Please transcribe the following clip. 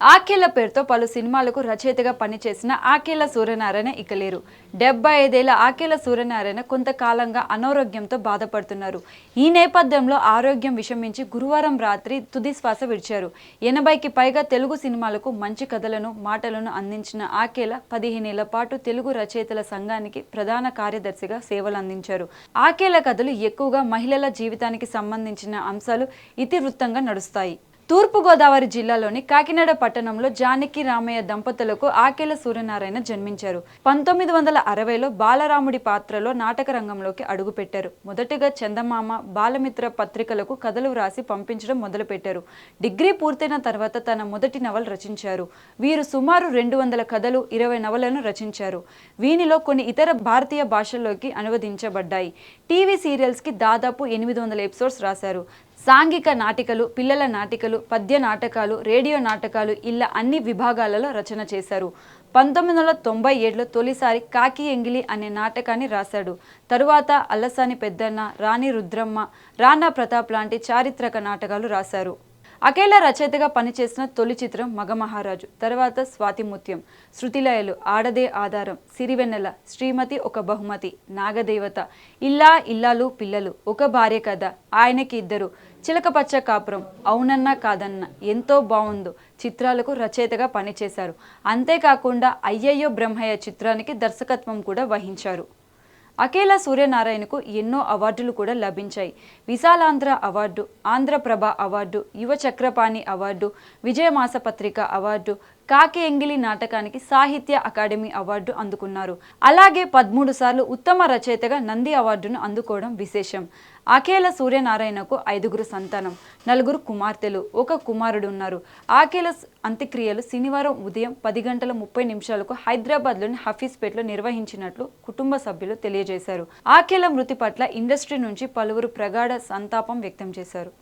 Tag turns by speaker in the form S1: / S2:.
S1: ఆఖేళ్ళ పేరుతో పలు సినిమాలకు రచయితగా పనిచేసిన ఆఖేళ్ళ సూర్యనారాయణ ఇక లేరు డెబ్బై ఐదేళ్ళ ఆఖేళ్ళ సూర్యనారాయణ కొంతకాలంగా అనారోగ్యంతో బాధపడుతున్నారు. ఈ నేపథ్యంలో ఆరోగ్యం విషమించి గురువారం రాత్రి తుది శ్వాస విడిచారు. ఎనభైకి పైగా తెలుగు సినిమాలకు మంచి కథలను మాటలను అందించిన ఆఖేల పదిహేనేళ్ళ పాటు తెలుగు రచయితల సంఘానికి ప్రధాన కార్యదర్శిగా సేవలు అందించారు. ఆఖేల కథలు ఎక్కువగా మహిళల జీవితానికి సంబంధించిన అంశాలు ఇతివృత్తంగా నడుస్తాయి. తూర్పుగోదావరి జిల్లాలోని కాకినాడ పట్టణంలో జానకి రామయ్య దంపతులకు ఆకేల సూర్యనారాయణ జన్మించారు. పంతొమ్మిది వందల అరవైలో బాలరాముడి పాత్రలో నాటక రంగంలోకి అడుగుపెట్టారు. మొదటగా చందమామ బాలమిత్ర పత్రికలకు కథలు వ్రాసి పంపించడం మొదలుపెట్టారు. డిగ్రీ పూర్తయిన తర్వాత తన మొదటి నవల రచించారు. వీరు సుమారు రెండు వందల కథలు ఇరవై నవలను రచించారు. వీనిలో కొన్ని ఇతర భారతీయ భాషల్లోకి అనువదించబడ్డాయి. టీవీ సీరియల్స్కి దాదాపు ఎనిమిది వందల ఎపిసోడ్స్ రాశారు. సాంఘిక నాటికలు పిల్లల నాటికలు పద్య నాటకాలు రేడియో నాటకాలు ఇలా అన్ని విభాగాలలో రచన చేశారు. పంతొమ్మిది వందల తొంభై ఏడులో తొలిసారి కాకి ఎంగిలి అనే నాటకాన్ని రాశాడు. తరువాత అల్లసాని పెద్దన్న రాణి రుద్రమ్మ రాణా ప్రతాప్ లాంటి చారిత్రక నాటకాలు రాశారు. అకేల రచయితగా పనిచేసిన తొలి చిత్రం మగమహారాజు తర్వాత స్వాతిముత్యం శృతిలయలు ఆడదే ఆధారం సిరివెన్నెల శ్రీమతి ఒక బహుమతి నాగదేవత ఇల్లా ఇల్లాలు పిల్లలు ఒక భార్య కథ ఆయనకి ఇద్దరు చిలకపచ్చ కాపురం అవునన్నా కాదన్న ఎంతో బాగుందో చిత్రాలకు రచయితగా పనిచేశారు. అంతేకాకుండా అయ్యయ్యో బ్రహ్మయ్య చిత్రానికి దర్శకత్వం కూడా వహించారు. అఖిల సూర్యనారాయణకు ఎన్నో అవార్డులు కూడా లభించాయి. విశాలాంధ్ర అవార్డు ఆంధ్రప్రభ అవార్డు యువ చక్రపాణి అవార్డు విజయమాస పత్రిక అవార్డు కాకి ఎంగిలి నాటకానికి సాహిత్య అకాడమీ అవార్డు అందుకున్నారు. అలాగే పదమూడు సార్లు ఉత్తమ రచయితగా నంది అవార్డును అందుకోవడం విశేషం. ఆకేల సూర్యనారాయణకు ఐదుగురు సంతానం నలుగురు కుమార్తెలు ఒక కుమారుడు ఉన్నారు. ఆకేల అంత్యక్రియలు శనివారం ఉదయం పది గంటల ముప్పై నిమిషాలకు హైదరాబాద్లోని హఫీజ్పేటలో నిర్వహించినట్లు కుటుంబ సభ్యులు తెలియజేశారు. ఆకేల మృతి పట్ల ఇండస్ట్రీ నుంచి పలువురు ప్రగాఢ సంతాపం వ్యక్తం చేశారు.